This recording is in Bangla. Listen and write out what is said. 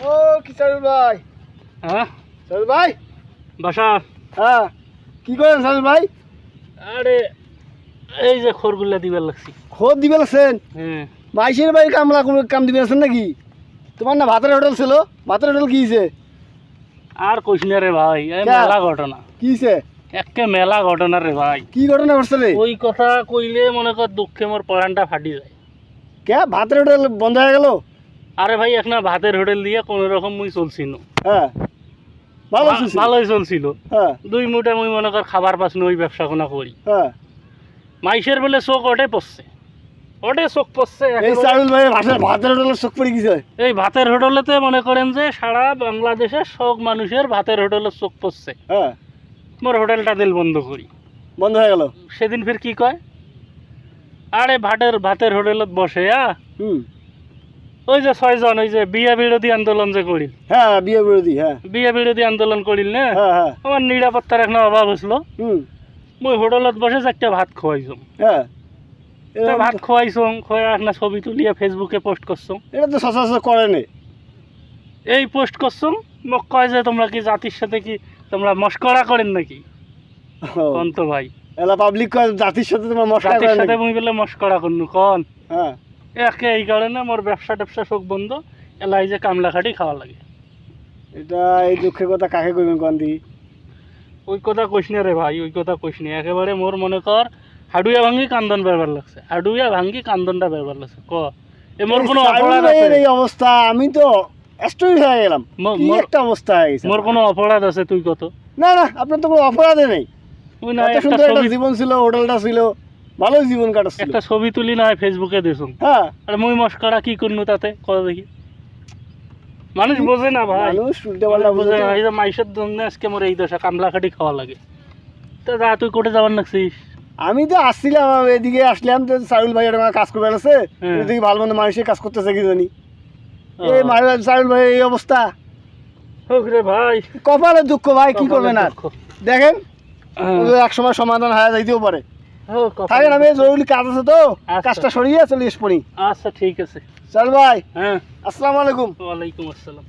ও কি সারুল ভাই? হ্যাঁ? সারুল ভাই? বাসা হ্যাঁ। কি করেন সারুল ভাই? আরে এই যে খড়গুলা দিবার লাগছি। খোদ দিবে আছেন হ্যাঁ। মাইসের বাড়ি কামলা কোনো কাম দিবে আছেন নাকি? তোমার না ভাতের হোটেল ছিল? ভাতের হোটেল কি আর কইস না রে ভাই এই ক্যা? মেলা ঘটনা। কি হয়েছে একে মেলা ঘটনা রে ভাই। কি ঘটনা ঘটছে রে? ওই কথা কইলে মনে কর দুঃখে মোর পরানটা ফাটি যায়। কে? ভাতের হোটেল বন্ধ হয়ে গেল? আরে ভাই এখন ভাতের হোটেল দিয়ে কোনো রকম মুই চলছিল। হ্যাঁ। ভালো ভালোই চলছিল। হ্যাঁ। দুই মুঠে মুই মনে কর খাবার পাচ্ছি ওই ব্যবসা কোনা করি। হ্যাঁ। মাইসের বেলে চোখ ওটে পড়ছে। ওটে চোখ পড়ছে এই সারুল ভাই ভাতের হোটেলের চোখ পড়ে গেছে। এই ভাতের হোটেলেতে মনে করেন যে সারা বাংলাদেশের সব মানুষের ভাতের হোটেলের চোখ পড়ছে। হ্যাঁ। মোর হোটেলটা দিল বন্ধ করি। বন্ধ হয়ে গেল? সেদিন ফের কি কয়? আরে ভাতের ভাতের হোটেলত বসে আ। হুম। ওই যে ছয়জন ওই যে বিয়ে বিরোধী আন্দোলন যে করিল। হ্যাঁ বিয়ে বিরোধী হ্যাঁ। বিয়ে বিরোধী আন্দোলন করিল না? হ্যাঁ হ্যাঁ। আমার নিরাপত্তার একটা অভাব হয়েছিল মই হোটেলত বসে চারটা ভাত খোয়াইছো হ্যাঁ। ভাত খোয়াইছো খোয়া একটা ছবি তুলিয়ে ফেসবুকে পোস্ট করছ এটা তো সচরাচর করে নে? এই পোস্ট করছ মোক কয় যে তোমরা কি জাতির সাথে কি তোমরা মস্করা করেন নাকি? কন তো ভাই। এলা পাবলিক জাতির সাথে তোমার মশলা জাতির সাথে? মুই বলে মস্করা করনু কন। হ্যাঁ। একে এই কারণে মোর ব্যবসা ট্যাবসা সব বন্ধ এলাই যে কামলা খাটি খাওয়া লাগে। এটা এই দুঃখের কথা কাকে কইবেন কোন দি? ওই কথা কইস না রে ভাই ওই কথা কইস না। একেবারে মোর মনে কর হাডুয়া ভাঙ্গি কান্দন বেরবার লাগছে। হাডুয়া ভাঙ্গি কান্দনটা বেরবার লাগছে। ক? এ মোর কোনো অপরাধ আছে? এই অবস্থা আমি তো স্টোরি হয়ে গেলাম। কি একটা অবস্থা হয়ে গেছে। মোর কোনো অপরাধ আছে তুই কত? না না আপনার তো কোনো অপরাধে নেই। তুই না একটা সুন্দর একটা জীবন ছিল হোটেলটা ছিল। ভালোই জীবন কাটাচ্ছিল। একটা ছবি তুলি না হয় ফেসবুকে দিছুন হ্যাঁ। আর মুই মস্করা কি করনু তাতে? কত দেখি। মানুষ বোঝে না ভাই। মানুষ উল্টে পাল্টা বোঝে না। এই যে মাইসের জন্য আজকে মোর এই দশা কামলা খাটি খাওয়া লাগে। তা যা তুই কোটে যাবার নাকছিস আমি তো আসছিলাম আমি এদিকে আসলাম তো সারুল ভাই আমার কাজ করবে আছে। হ্যাঁ। এদিকে ভালো মন্দ মানুষের কাজ করতেছে কি জানি। এই মার- সারুল ভাই এই অবস্থা। হোক রে ভাই। কপালে দুঃখ ভাই কি করবেন আর? দুঃখ। দেখেন হ্যাঁ। এক সময় সমাধান হয়ে যাইতেও পারে। থাকেন আমি জরুরি কাজ আছে তো। আচ্ছা। কাজটা সরিয়ে চলে এসে আচ্ছা ঠিক আছে। চল ভাই। হ্যাঁ। আসসালামু আলাইকুম। ওয়ালাইকুম আসসালাম।